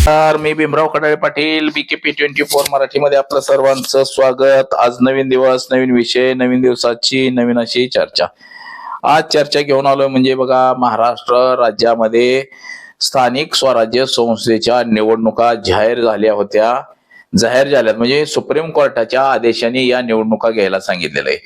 नमस्कार मी Bhimrao Kadale Patil BKP twenty four मराठीमध्ये आपलं सर्वांचं स्वागत. आज नवीन दिवस नवीन विषय नवीन दिवसाची नवीन अशी चर्चा. आज चर्चा घेऊन आलोय म्हणजे बघा महाराष्ट्र राज्यामध्ये स्थानिक स्वराज्य संस्थेच्या निवडणुका जाहीर झाल्या होत्या. जाहीर झाल्यात. म्हणजे सुप्रीम कोर्टाच्या आदेशाने या निवडणुका घ्यायला सांगितलेलं. आहे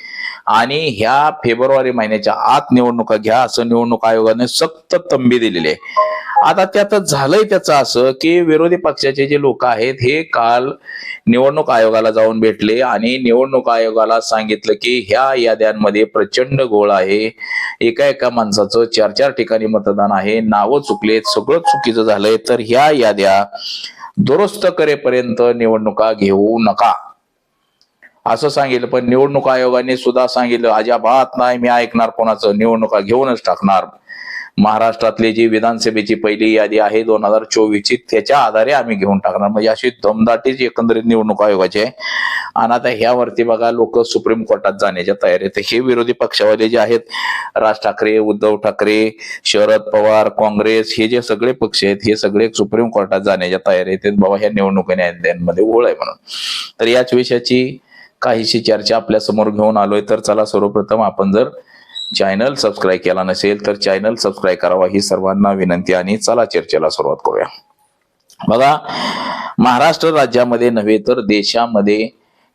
आणि ह्या फेब्रुवारी महिन्याच्या आत निवडणुका घ्या असं निवडणूक आयोगाने सक्त तंबी दिलेली आहे. आता त्यात झालंय त्याचं असं की विरोधी पक्षाचे जे लोक आहेत हे काल निवडणूक आयोगाला जाऊन भेटले आणि निवडणूक आयोगाला सांगितलं की ह्या याद्यांमध्ये प्रचंड गोळ आहे. एका एका माणसाचं चार चार ठिकाणी मतदान आहे. नावं चुकलेत सगळं चुकीचं झालंय. तर ह्या याद्या दुरुस्त करेपर्यंत निवडणुका घेऊ नका. असं सांगितलं. पण निवडणूक आयोगाने सुद्धा सांगितलं अजाबात नाही मी ऐकणार कोणाचं. निवडणुका घेऊनच टाकणार. महाराष्ट्रातली जी विधानसभेची पहिली यादी आहे दोन हजार चोवीसची त्याच्या आधारे आम्ही घेऊन टाकणार. म्हणजे अशी दमदाटीच एकंदरीत निवडणूक आयोगाची आहे. आणि आता ह्यावरती बघा लोक सुप्रीम कोर्टात जाण्याच्या तयारीत हे विरोधी पक्षावाले जे आहेत राज ठाकरे उद्धव ठाकरे शरद पवार काँग्रेस हे जे सगळे पक्ष आहेत हे सगळे सुप्रीम कोर्टात जाण्याच्या तयारीत आहेत. बाबा ह्या निवडणुकीमध्ये ओळ आहे म्हणून. तर याच विषयाची काहीशी चर्चा आपल्यासमोर घेऊन आलोय. तर चला सर्वप्रथम आपण जर चॅनल सबस्क्राईब केला नसेल तर चॅनल सबस्क्राईब करावा ही सर्वांना विनंती आणि चला चर्चेला सुरुवात करूया. बघा महाराष्ट्र राज्यामध्ये नव्हे तर देशामध्ये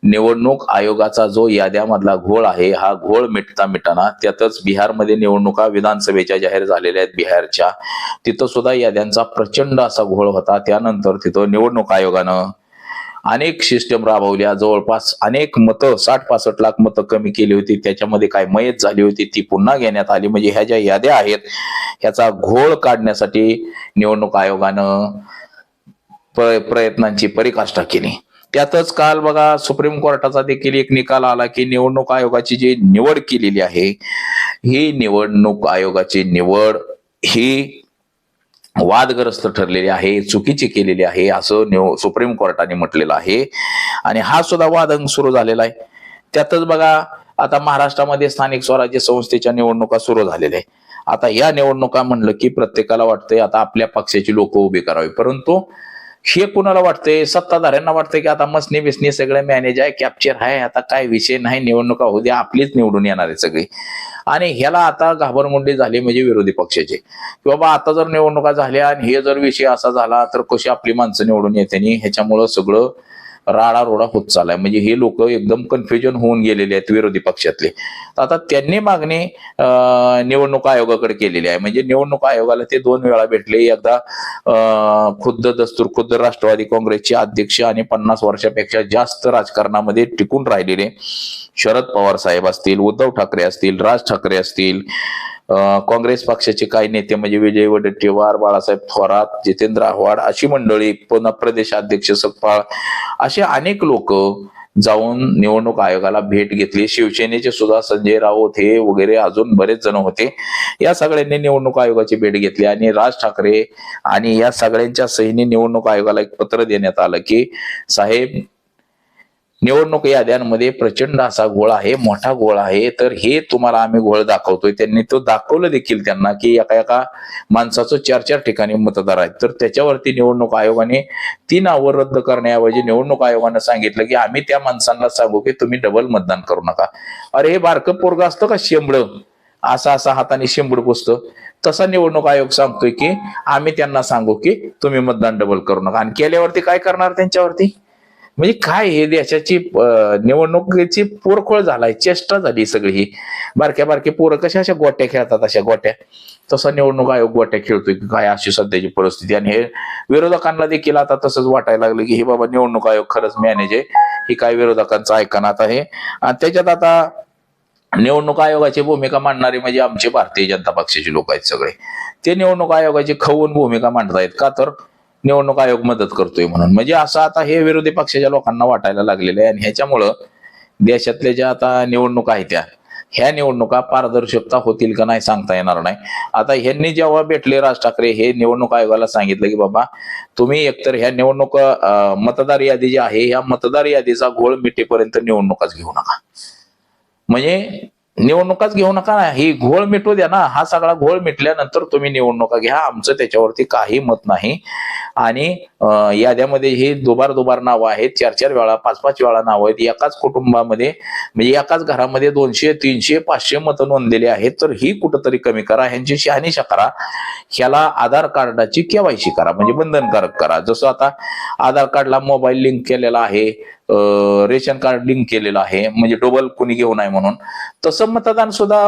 निवडणूक आयोगाचा जो याद्यामधला घोळ आहे हा घोळ मिटता मिटाना त्यातच बिहारमध्ये निवडणुका विधानसभेच्या जाहीर झालेल्या आहेत बिहारच्या. तिथं सुद्धा याद्यांचा प्रचंड असा घोळ होता. त्यानंतर तिथं निवडणूक आयोगानं अनेक सिस्टम राबवल्या. जवळपास अनेक मतं साठ पासष्ट लाख मतं कमी केली होती. त्याच्यामध्ये काय मयत झाली होती ती पुन्हा घेण्यात आली. म्हणजे ह्या ज्या याद्या आहेत ह्याचा घोळ काढण्यासाठी निवडणूक आयोगानं प्रयत्नांची परिकाष्ठा केली. त्यातच काल बघा सुप्रीम कोर्टाचा देखील एक निकाल आला की निवडणूक आयोगाची जी निवड केलेली आहे ही निवडणूक आयोगाची निवड ही वादग्रस्त ठरलेली आहे चुकीची केलेली आहे असं निव- सुप्रीम कोर्टाने म्हटलेलं आहे. आणि हा सुद्धा वाद सुरू झालेला आहे. त्यातच बघा आता महाराष्ट्रामध्ये स्थानिक स्वराज्य संस्थेच्या निवडणुका सुरू झालेल्या आहे आता या निवडणुका म्हणलं की प्रत्येकाला वाटतंय आता आपल्या पक्षाची लोक उभी करावी. परंतु हे कुणाला वाटतंय? सत्ताधाऱ्यांना वाटतंय की आता मसनी बिसनी सगळं मॅनेज आहे कॅप्चर आहे. आता काय विषय नाही निवडणुका होऊ द्या आपलीच निवडून येणार आहे सगळी. आणि ह्याला आता घाबरमुंडी झाली म्हणजे विरोधी पक्षाचे. की बाबा आता जर निवडणुका झाल्या आणि हे जर विषय असा झाला तर कशी आपली माणसं निवडून येते ह्याच्यामुळं सगळं राडारोडा होत चाललाय. म्हणजे हे लोक एकदम कन्फ्युजन होऊन गेलेले आहेत विरोधी पक्षातले. आता त्यांनी मागणी निवडणूक आयोगाकडे केलेली आहे. म्हणजे निवडणूक आयोगाला ते दोन वेळा भेटले. एकदा खुद्द दस्तूर खुद्द राष्ट्रवादी काँग्रेसचे अध्यक्ष आणि पन्नास वर्षापेक्षा जास्त राजकारणामध्ये टिकून राहिलेले शरद पवार साहेब असतील उद्धव ठाकरे असतील राज ठाकरे असतील काँग्रेस पक्षाचे काही नेते म्हणजे विजय वडेट्टीवार बाळासाहेब थोरात जितेंद्र आव्हाड अशी मंडळी पुन्हा प्रदेशाध्यक्ष सकपाळ असे अनेक लोक जाऊन निवडणूक आयोगाला भेट घेतली. शिवसेनेचे सुद्धा संजय राऊत हे वगैरे अजून बरेच जण होते. या सगळ्यांनी निवडणूक आयोगाची भेट घेतली आणि राज ठाकरे आणि या सगळ्यांच्या सहीने निवडणूक आयोगाला एक पत्र देण्यात आलं की साहेब निवडणूक याद्यांमध्ये प्रचंड असा गोळ आहे मोठा गोळ आहे. तर हे तुम्हाला आम्ही गोळ दाखवतोय. त्यांनी तो दाखवलं देखील त्यांना की एका एका माणसाचं चार चार ठिकाणी मतदार आहेत. तर त्याच्यावरती निवडणूक आयोगाने ती नावं रद्द करण्याऐवजी निवडणूक आयोगानं सांगितलं की आम्ही त्या माणसांना सांगू की तुम्ही डबल मतदान करू नका. अरे हे बारकं पोरग असतं का शेंबड? असा असा हाताने शेंबड पुसतं. तसा निवडणूक आयोग सांगतोय की आम्ही त्यांना सांगू की तुम्ही मतदान डबल करू नका. आणि केल्यावरती काय करणार त्यांच्यावरती? म्हणजे काय हे देशाची निवडणुकीची पोरखोळ झालाय चेष्टा झाली सगळी ही. बारक्या बारके पोरं कशा अशा गोट्या खेळतात अशा गोट्या? तसा निवडणूक आयोग गोट्या खेळतोय की काय अशी सध्याची परिस्थिती. आणि हे विरोधकांना देखील आता तसंच वाटायला लागलं की हे बाबा निवडणूक आयोग खरंच मॅनेज आहे. ही काय विरोधकांचं ऐकण्यात आहे आणि त्याच्यात आता निवडणूक आयोगाची भूमिका मांडणारे म्हणजे आमचे भारतीय जनता पक्षाचे लोक आहेत सगळे. ते निवडणूक आयोगाची खवून भूमिका मांडतायत का तर निवडणूक आयोग मदत करतोय म्हणून. म्हणजे असं आता हे विरोधी पक्षाच्या लोकांना वाटायला लागलेलं आहे आणि ह्याच्यामुळं देशातल्या ज्या आता निवडणुका आहेत त्या ह्या निवडणुका पारदर्शकता होतील का नाही सांगता येणार नाही. आता ह्यांनी जेव्हा भेटले राज ठाकरे हे निवडणूक आयोगाला सांगितलं की बाबा तुम्ही एकतर ह्या निवडणूक मतदार यादी जी आहे ह्या मतदार यादीचा घोळ मिटेपर्यंत निवडणुकाच घेऊ नका. म्हणजे निवडणुकाच घेऊ नका ना. ही घोळ मिटू द्या ना. हा सगळा घोळ मिटल्यानंतर तुम्ही निवडणुका घ्या. आमचं त्याच्यावरती काही मत नाही. आणि याद्यामध्ये ही दुबार दुबार नावं आहेत. चार चार वेळा पाच पाच वेळा नावं आहेत. एकाच कुटुंबामध्ये म्हणजे एकाच घरामध्ये दोनशे तीनशे पाचशे मतं नोंदलेली आहेत. तर ही कुठंतरी कमी करा. ह्यांची शहानिशा करा. ह्याला आधार कार्डाची केवायसी करा. म्हणजे बंधनकारक करा. जसं आता आधार कार्डला मोबाईल लिंक केलेला आहे. रेशन कार्ड लिंक केलेलं आहे. म्हणजे डबल कोणी घेऊ नये म्हणून. तसं मतदान सुद्धा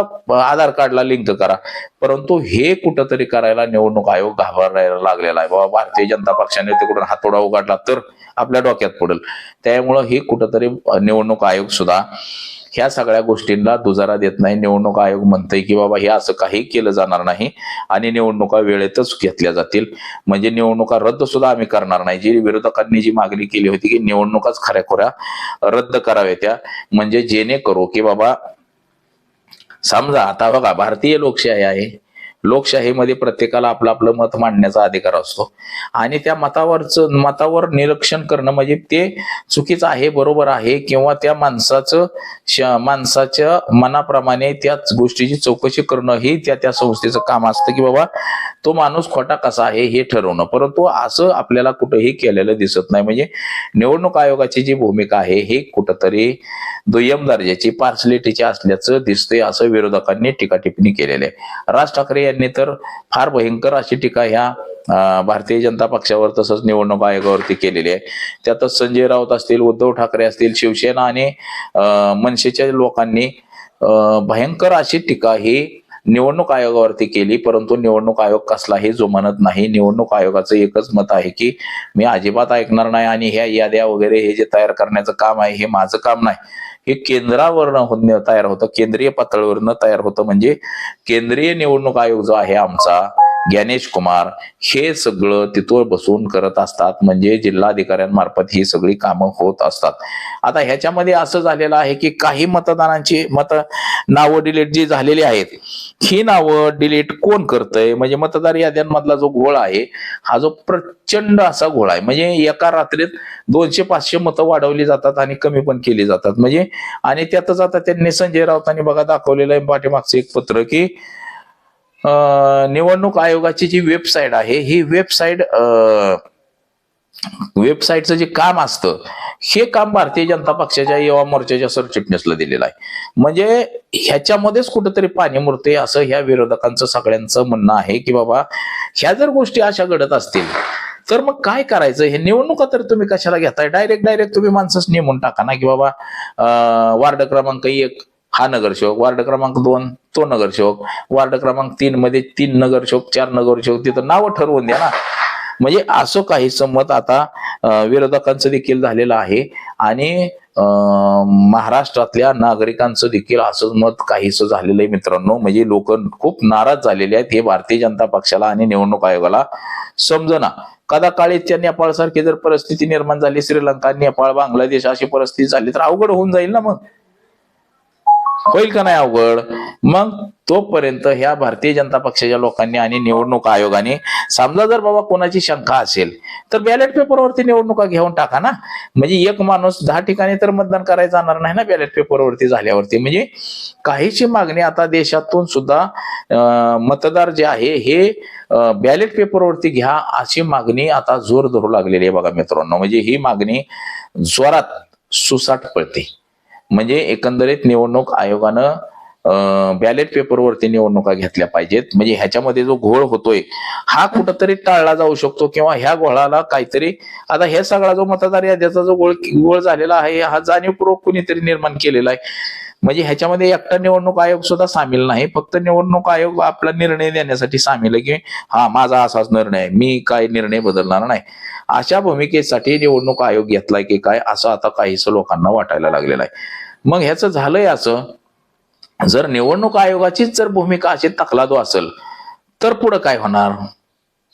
आधार कार्डला लिंक करा. परंतु हे कुठंतरी करायला निवडणूक आयोग घाबरायला लागलेला आहे. बाबा भारतीय जनता पक्षाने तिकडून हातोडा उघडला तर आपल्या डोक्यात पडेल. त्यामुळं हे कुठंतरी निवडणूक आयोग सुद्धा ह्या सगळ्या गोष्टींना दुजारा देत नाही निवडणूक आयोग म्हणतंय की बाबा हे असं काही केलं जाणार नाही आणि निवडणुका वेळेतच घेतल्या जातील. म्हणजे निवडणुका रद्द सुद्धा आम्ही करणार नाही. जी विरोधकांनी जी मागणी केली होती की निवडणुकाच खऱ्याखुऱ्या रद्द कराव्या त्या. म्हणजे जेणेकरू की बाबा समजा आता बघा भारतीय लोकशाही आहे. लोकशाहीमध्ये प्रत्येकाला आपलं आपलं मत मांडण्याचा अधिकार असतो. आणि त्या मतावरच मतावर निरीक्षण करणं म्हणजे ते चुकीचं आहे बरोबर आहे किंवा त्या माणसाचं माणसाच्या मनाप्रमाणे त्याच गोष्टीची चौकशी करणं ही त्या त्या संस्थेचं काम असतं की बाबा तो माणूस खोटा कसा आहे हे ठरवणं. परंतु असं आपल्याला कुठेही केलेलं दिसत नाही. म्हणजे निवडणूक आयोगाची जी भूमिका आहे हे कुठंतरी दुय्यम दर्जाची पार्सलिटीची असल्याचं दिसतंय असं विरोधकांनी टीका टिप्पणी केलेली आहे. राज ठाकरे यांनी तर फार भयंकर अशी टीका ह्या भारतीय जनता पक्षावर तसंच निवडणूक आयोगावरती केलेली आहे. त्यातच संजय राऊत असतील उद्धव ठाकरे असतील शिवसेना आणि मनसेच्या लोकांनी भयंकर अशी टीका ही निवडणूक आयोगावरती केली परंतु निवडणूक आयोग कसलाही जो म्हणत नाही. निवडणूक आयोगाचं एकच मत आहे की मी अजिबात ऐकणार नाही आणि ह्या याद्या वगैरे हे जे तयार करण्याचं काम आहे हे माझं काम नाही. हे केंद्रावरनं तयार होतं. केंद्रीय पातळीवरनं तयार होतं म्हणजे केंद्रीय निवडणूक आयोग जो आहे आमचा ज्ञानेश कुमार हे सगळं तिथं बसून करत असतात. म्हणजे जिल्हाधिकाऱ्यांमार्फत ही सगळी कामं होत असतात. आता ह्याच्यामध्ये असं झालेलं आहे की काही मतदानांची मत नावं डिलीट जी झालेली आहेत ही नावं डिलीट कोण करतंय? म्हणजे मतदार याद्यांमधला जो घोळ आहे हा जो प्रचंड असा घोळ आहे. म्हणजे एका रात्रीत दोनशे पाचशे मतं वाढवली जातात आणि कमी पण केली जातात. म्हणजे आणि त्यातच आता त्यांनी संजय राऊतांनी बघा दाखवलेलं आहे पाठीमागचं एक पत्र की निवडणूक आयोगाची जी वेबसाईट आहे ही वेबसाईट वेबसाईटचं जे काम असतं हे काम भारतीय जनता पक्षाच्या युवा मोर्चाच्या सरचिटणीसला दिलेलं आहे. म्हणजे ह्याच्यामध्येच कुठंतरी पाणी मुरते असं ह्या विरोधकांचं सगळ्यांचं म्हणणं आहे की बाबा ह्या जर गोष्टी अशा घडत असतील तर मग काय करायचं? हे निवडणुका तर तुम्ही कशाला घेताय? डायरेक्ट डायरेक्ट तुम्ही माणसंच नेमून टाका ना की बाबा वार्ड क्रमांक एक हा नगरसेवक वार्ड क्रमांक दोन तो नगरसेवक वार्ड क्रमांक तीन मध्ये तीन नगरसेवक चार नगरसेवक तिथं नावं ठरवून द्या ना. म्हणजे असं काही संमत आता विरोधकांचं देखील झालेलं आहे आणि अं, महाराष्ट्रातल्या नागरिकांचं देखील असं मत काहीसं झालेलं आहे मित्रांनो. म्हणजे लोक खूप नाराज झालेले आहेत हे भारतीय जनता पक्षाला आणि निवडणूक आयोगाला समजना. कदा काळीच्या नेपाळ सारखी जर परिस्थिती निर्माण झाली श्रीलंका नेपाळ बांगलादेश अशी परिस्थिती झाली तर अवघड होऊन जाईल ना मग? होईल का नाही अवघड? मग तोपर्यंत ह्या भारतीय जनता पक्षाच्या लोकांनी आणि निवडणूक आयोगाने समजा जर बाबा कोणाची शंका असेल तर बॅलेट पेपरवरती निवडणुका घेऊन टाका ना. म्हणजे एक माणूस दहा ठिकाणी तर मतदान करायला जाणार नाही ना बॅलेट पेपरवरती झाल्यावरती. म्हणजे काहीची मागणी आता देशातून सुद्धा मतदार जे आहे हे बॅलेट पेपरवरती घ्या अशी मागणी आता जोर धरू लागलेली आहे बघा मित्रांनो. म्हणजे ही मागणी जोरात सुसाट पळते म्हणजे एकंदरीत निवडणूक आयोगानं बॅलेट पेपरवरती निवडणुका घेतल्या पाहिजेत. म्हणजे ह्याच्यामध्ये जो घोळ होतोय हा कुठंतरी टाळला जाऊ शकतो किंवा ह्या घोळाला काहीतरी आता हे सगळा जो मतदार याद्याचा जो गोळ गोळ झालेला आहे हा जाणीवपूर्वक कुणीतरी निर्माण केलेला आहे. म्हणजे ह्याच्यामध्ये एकटा निवडणूक आयोग सुद्धा सामील नाही. फक्त निवडणूक आयोग आपला निर्णय देण्यासाठी सामील आहे की हा माझा असाच निर्णय आहे. मी काय निर्णय बदलणार नाही. अशा भूमिकेसाठी निवडणूक आयोग घेतलाय की काय असं आता काहीच लोकांना वाटायला लागलेलं आहे. मग ह्याचं झालंय असं जर निवडणूक आयोगाचीच जर भूमिका अशी तकलादू असेल तर पुढं काय होणार?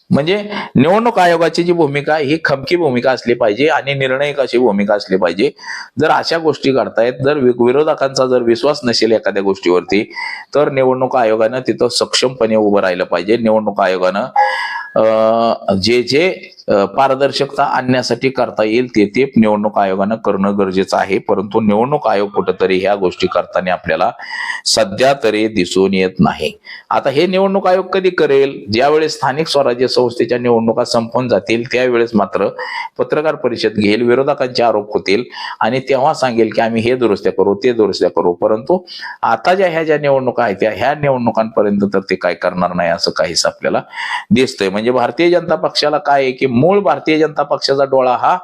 म्हणजे निवडणूक आयोगाची जी भूमिका आहे, ही खमकी भूमिका असली पाहिजे आणि निर्णायक अशी भूमिका असली पाहिजे. जर अशा गोष्टी घडतायत जर वि- विरोधकांचा जर विश्वास नसेल एखाद्या गोष्टीवरती तर निवडणूक आयोगानं तिथं सक्षमपणे उभं राहिलं पाहिजे. निवडणूक आयोगानं जे जे पारदर्शकता आणण्यासाठी करता येईल ते ते निवडणूक आयोगानं करणं गरजेचं आहे. परंतु निवडणूक आयोग कुठंतरी ह्या गोष्टी करताना आपल्याला सध्या तरी दिसून येत नाही. आता हे निवडणूक आयोग कधी करेल? ज्यावेळेस स्थानिक स्वराज्य संस्थेच्या निवडणुका संपून जातील त्यावेळेस मात्र पत्रकार परिषद घेईल विरोधकांचे आरोप होतील आणि तेव्हा सांगेल की आम्ही हे दुरुस्त्या करू ते दुरुस्त्या करू. परंतु आता ज्या ह्या ज्या निवडणुका आहेत त्या ह्या निवडणुकांपर्यंत तर ते काय करणार नाही असं काहीच आपल्याला दिसतंय. म्हणजे भारतीय जनता पक्षाला काय आहे की मूळ भारतीय जनता पक्षाचा डोळा हा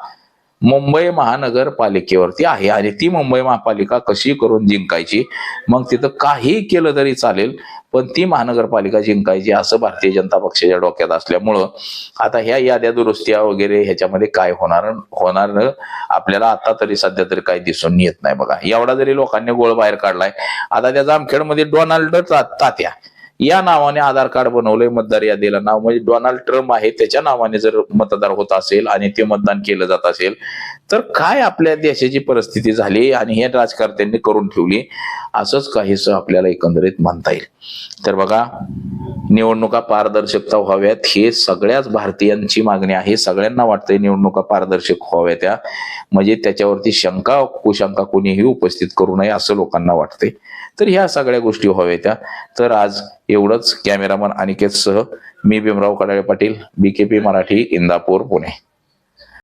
मुंबई महानगरपालिकेवरती आहे. आणि ती मुंबई महापालिका कशी करून जिंकायची? मग तिथं काही केलं तरी चालेल पण ती महानगरपालिका जिंकायची असं भारतीय जनता पक्षाच्या डोक्यात असल्यामुळं आता ह्या याद्या दुरुस्त्या वगैरे ह्याच्यामध्ये काय होणार होणार आपल्याला आता तरी सध्या तरी काही दिसून येत नाही बघा. एवढा जरी लोकांनी गोळ बाहेर काढलाय आता त्या जामखेडमध्ये डोनाल्ड ता- तात्या या नावाने आधार कार्ड बनवलंय मतदार यादीला नाव. म्हणजे डोनाल्ड ट्रम्प आहे त्याच्या नावाने जर मतदार होत असेल आणि ते मतदान केलं जात असेल तर काय आपल्या देशाची परिस्थिती झाली आणि हे राजकर्त्यांनी करून ठेवली? असंच काहीच आपल्याला एकंदरीत म्हणता येईल. तर बघा निवडणुका पारदर्शकता व्हाव्यात हे सगळ्याच भारतीयांची मागणी आहे. सगळ्यांना वाटतंय निवडणुका पारदर्शक व्हाव्या त्या म्हणजे त्याच्यावरती शंका कुशंका कोणीही उपस्थित करू नये असं लोकांना वाटतंय. तर ह्या सगळ्या गोष्टी व्हाव्या त्या तर आज एवढंच. कॅमेरामन अनिकेतसह मी भीमराव कडाळे पाटील बीकेपी मराठी इंदापूर पुणे.